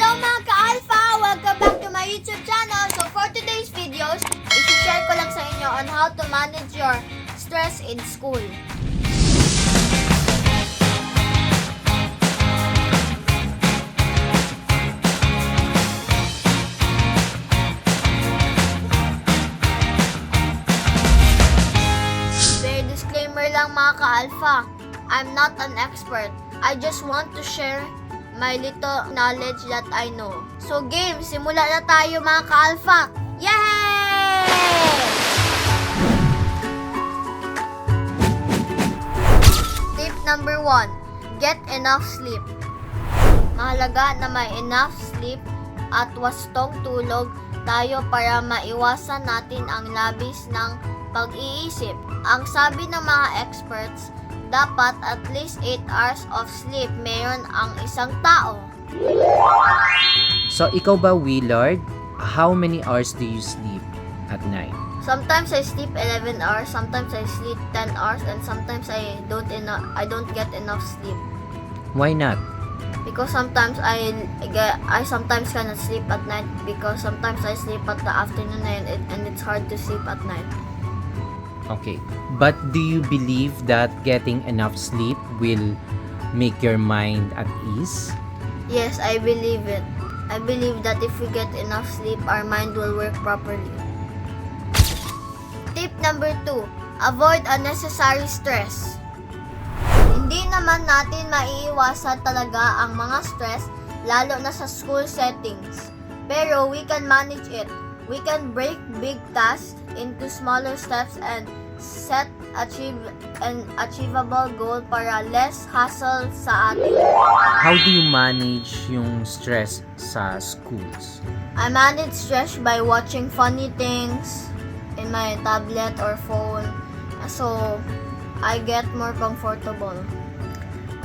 Hello mga ka-alpha! Welcome back to my YouTube channel. So for today's videos, isi-share ko lang sa inyo on how to manage your stress in school. Very disclaimer lang mga ka-alpha. I'm not an expert. I just want to share my little knowledge that I know. So game, simula na tayo mga ka-alpha. Yay! Tip number one, get enough sleep. Mahalaga na may enough sleep at wastong tulog tayo para maiwasan natin ang labis ng pag-iisip. Ang sabi ng mga experts, dapat at least 8 hours of sleep meron ang isang tao. So, ikaw ba, Willard? How many hours do you sleep at night? Sometimes I sleep 11 hours, sometimes I sleep 10 hours, and sometimes I don't I don't get enough sleep. Why not? Because sometimes I get, I sometimes cannot sleep at night because sometimes I sleep at the afternoon and, it, and it's hard to sleep at night. Okay. But do you believe that getting enough sleep will make your mind at ease? Yes, I believe it. I believe that if we get enough sleep, our mind will work properly. Tip number two, avoid unnecessary stress. Hindi naman natin maiiwasan talaga ang mga stress, lalo na sa school settings. Pero we can manage it. We can break big tasks into smaller steps and set achieve an achievable goal para less hassle sa atin. How do you manage yung stress sa schools? I manage stress by watching funny things in my tablet or phone. So, I get more comfortable.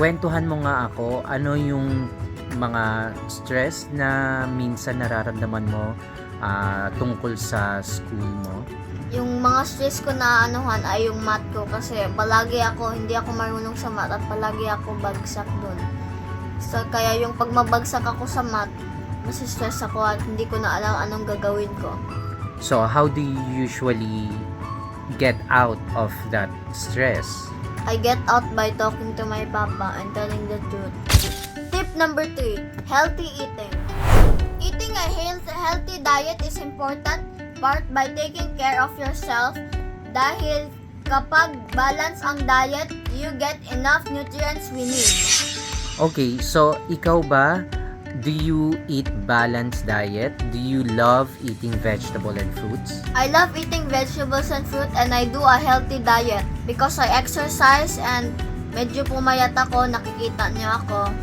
Kwentuhan mo nga ako, ano yung mga stress na minsan nararamdaman mo ah, tungkol sa school mo? Yung mga stress ko na anuhan ay yung math ko kasi palagi ako, hindi ako marunong sa math at palagi ako bagsak dun. So, kaya yung pag mabagsak ako sa math, stress ako at hindi ko na alam anong gagawin ko. So, how do you usually get out of that stress? I get out by talking to my papa and telling the truth. Tip number 3, healthy eating. Eating a health- healthy diet is important part by taking care of yourself dahil kapag balance ang diet, you get enough nutrients we need. Okay, so ikaw ba, do you eat balanced diet? Do you love eating vegetable and fruits? I love eating vegetables and fruit and I do a healthy diet because I exercise and medyo pumayat ako, nakikita niyo ako.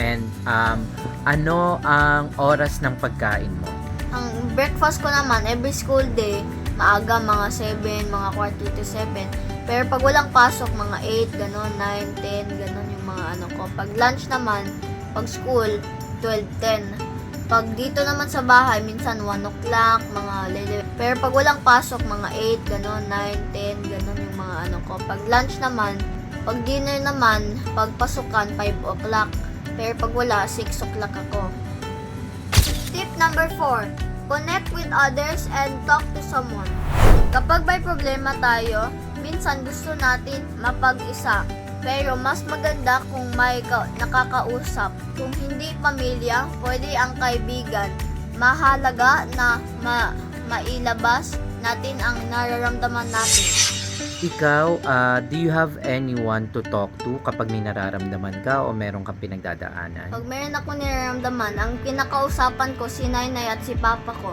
And um, ano ang oras ng pagkain mo? Ang breakfast ko naman, every school day, maaga mga 7, mga quarter to 7. Pero pag walang pasok, mga 8, gano'n, 9, 10, gano'n yung mga ano ko. Pag lunch naman, pag school, 12, 10. Pag dito naman sa bahay, minsan 1 o'clock, mga lele. Pero pag walang pasok, mga 8, gano'n, 9, 10, gano'n yung mga ano ko. Pag lunch naman, pag dinner naman, pag pasukan, 5 o'clock. Pero pag wala, 6 o'clock ako. Tip number 4. Connect with others and talk to someone. Kapag may problema tayo, minsan gusto natin mapag-isa. Pero mas maganda kung may ka- nakakausap. Kung hindi pamilya, pwede ang kaibigan. Mahalaga na ma- mailabas natin ang nararamdaman natin. Ikaw, ah, do you have anyone to talk to kapag may nararamdaman ka o meron kang pinagdadaanan? Pag meron ako nararamdaman, ang pinakausapan ko si Nainay at si Papa ko.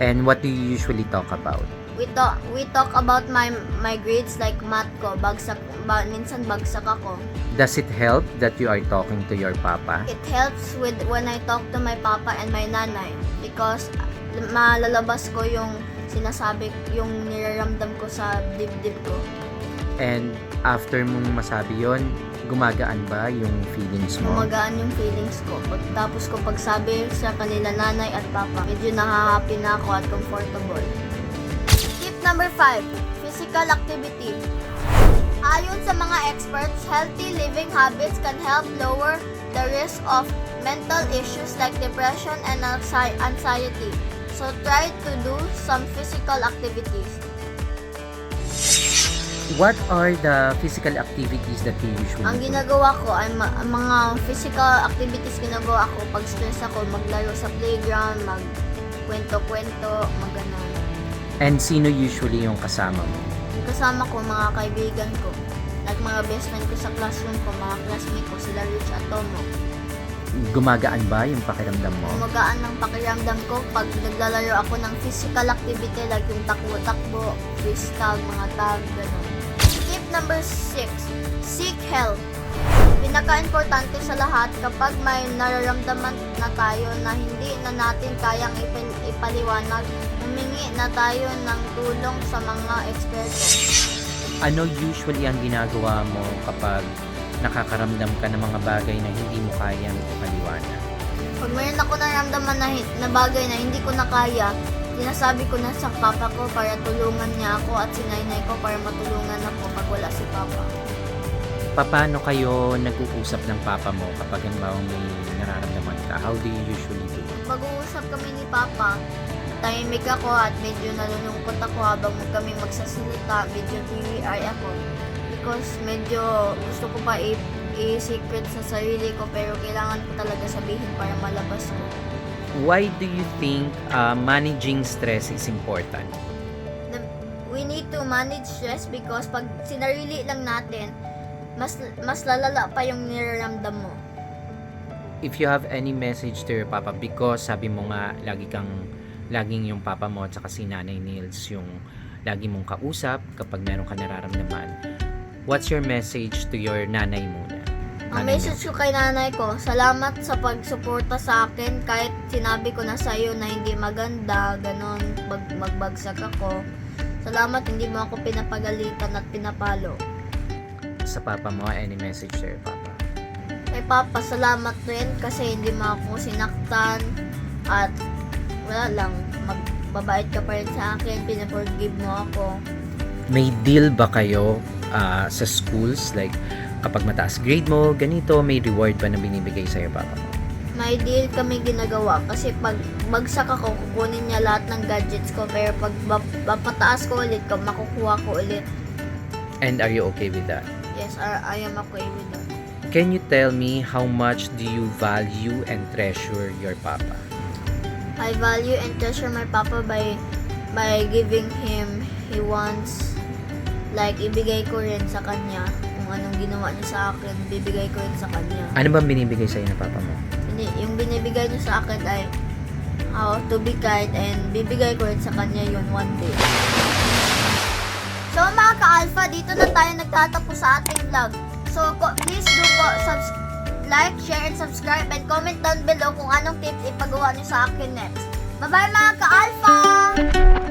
And what do you usually talk about? we talk we talk about my my grades like math ko bagsak ba, minsan bagsak ako Does it help that you are talking to your papa? it helps with when I talk to my papa and my nanay because malalabas ko yung sinasabi yung niraramdam ko sa dibdib ko And after mong masabi yon, gumagaan ba yung feelings mo? gumagaan yung feelings ko pagtapos ko pagsabi sa kanila nanay at papa medyo nahahappy na ako at comfortable tip number 5 physical activity Ayon sa mga experts, healthy living habits can help lower the risk of mental issues like depression and anxi- anxiety. So try to do some physical activities. What are the physical activities that you usually Ang do? ginagawa ko ay ma- ang mga physical activities ginagawa ko pag stress ako, maglaro sa playground, mag kwento-kwento, mag ganun. And sino usually yung kasama mo? Kasama ko mga kaibigan ko. Like mga best friend ko sa classroom ko, mga classmate ko, sila Rich at Tomo. Gumagaan ba yung pakiramdam mo? Magaan ng pakiramdam ko pag naglalaro ako ng physical activity like yung takbo-takbo, freeze tag, mga tag, gano'n. Tip number 6, seek help. Pinaka-importante sa lahat kapag may nararamdaman na tayo na hindi na natin kayang ipal- ipaliwanag, humingi na tayo ng tulong sa mga eksperto. Ano usually ang ginagawa mo kapag nakakaramdam ka ng mga bagay na hindi mo kayang ipaliwanag? Pag mayroon ako nararamdaman na, na bagay na hindi ko na kaya, sinasabi ko na sa papa ko para tulungan niya ako at sinaynay ko para matulungan ako pag wala si papa. Paano kayo nag-uusap ng papa mo kapag halimbawa may nararamdaman ka? How do you usually do? Mag-uusap kami ni papa, tahimik ako at medyo nalulungkot ako habang kami magsasalita, medyo teary-eye ako. Because medyo gusto ko pa i- i-secret sa sarili ko pero kailangan ko talaga sabihin para malabas ko. Why do you think uh, managing stress is important? the, we need to manage stress because pag sinarili lang natin, mas mas lalala pa yung niraramdam mo. If you have any message to your papa because sabi mo nga lagi kang laging yung papa mo at saka si Nanay Nils yung lagi mong kausap kapag meron ka nararamdaman. What's your message to your nanay muna? Ang Nanay message ko kay nanay ko, salamat sa pagsuporta sa akin kahit sinabi ko na sa iyo na hindi maganda, ganon, mag, magbagsak ako. Salamat hindi mo ako pinapagalitan at pinapalo. Sa papa mo, any message to your papa? Kay Papa, salamat din kasi hindi mo ako sinaktan at wala lang, magbabait ka pa rin sa akin, pinaforgive mo ako. May deal ba kayo ah, sa schools? Like, kapag mataas grade mo, ganito, may reward ba na binibigay sa'yo papa mo? may deal kami ginagawa kasi pag bagsak ako, kukunin niya lahat ng gadgets ko pero pag papataas ko ulit, ka- makukuha ko ulit. And are you okay with that? Yes, I, I am okay with that. Can you tell me how much do you value and treasure your papa? I value and treasure my papa by by giving him he wants like ibigay ko rin sa kanya kung anong ginawa niya sa akin, bibigay ko rin sa kanya. Ano bang binibigay sa'yo ng papa mo? Bini- yung binibigay niya sa akin ay how to be kind and bibigay ko rin sa kanya yun one day. So mga ka-alpha, dito na tayo nagtatapos sa ating vlog. So ko- please do po subs- like, share, and subscribe and comment down below kung anong tips ipagawa niyo sa akin next. Bye-bye mga ka-alpha!